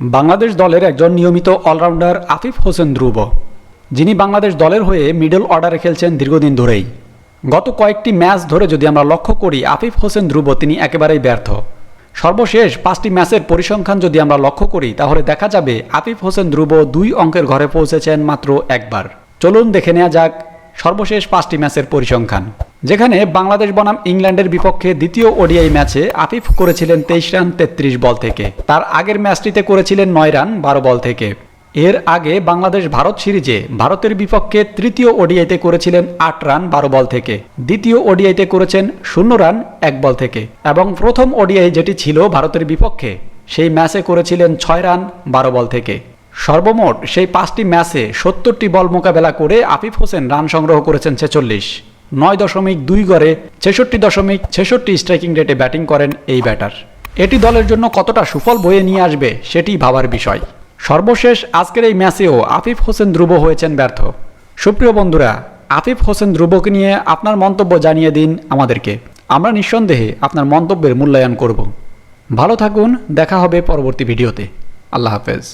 বাংলাদেশ দলের একজন নিয়মিত অলরাউন্ডার আফিফ হোসেন ধ্রুব, যিনি বাংলাদেশ দলের হয়ে মিডল অর্ডারে খেলছেন দীর্ঘদিন ধরেই। গত কয়েকটি ম্যাচ ধরে যদি আমরা লক্ষ্য করি, আফিফ হোসেন ধ্রুব তিনি একেবারেই ব্যর্থ। সর্বশেষ পাঁচটি ম্যাচের পরিসংখ্যান যদি আমরা লক্ষ্য করি, তাহলে দেখা যাবে আফিফ হোসেন ধ্রুব দুই অঙ্কের ঘরে পৌঁছেছেন মাত্র একবার। চলুন দেখে নেওয়া যাক সর্বশেষ পাঁচটি ম্যাচের পরিসংখ্যান। যেখানে বাংলাদেশ বনাম ইংল্যান্ডের বিপক্ষে দ্বিতীয় ওডিআই ম্যাচে আফিফ করেছিলেন তেইশ রান তেত্রিশ বল থেকে। তার আগের ম্যাচটিতে করেছিলেন নয় রান বারো বল থেকে। এর আগে বাংলাদেশ ভারত সিরিজে ভারতের বিপক্ষে তৃতীয় ওডিআইতে করেছিলেন আট রান বারো বল থেকে। দ্বিতীয় ওডিআইতে করেছেন শূন্য রান এক বল থেকে। এবং প্রথম ওডিআই যেটি ছিল ভারতের বিপক্ষে, সেই ম্যাচে করেছিলেন ছয় রান বারো বল থেকে। সর্বমোট সেই পাঁচটি ম্যাচে সত্তরটি বল মোকাবেলা করে আফিফ হোসেন রান সংগ্রহ করেছেন ছেচল্লিশ। নয় দশমিক দুই গড়ে ছেষট্টি দশমিক ছেষট্টি স্ট্রাইকিং রেটে ব্যাটিং করেন এই ব্যাটার এটি দলের জন্য কতটা সুফল বয়ে নিয়ে আসবে সেটি ভাবার বিষয়। সর্বশেষ আজকের এই ম্যাচেও আফিফ হোসেন ধ্রুব হয়েছেন ব্যর্থ। সুপ্রিয় বন্ধুরা, আফিফ হোসেন ধ্রুবকে নিয়ে আপনার মন্তব্য জানিয়ে দিন আমাদেরকে। আমরা নিঃসন্দেহে আপনার মন্তব্যের মূল্যায়ন করব। ভালো থাকুন, দেখা হবে পরবর্তী ভিডিওতে। আল্লাহ হাফেজ।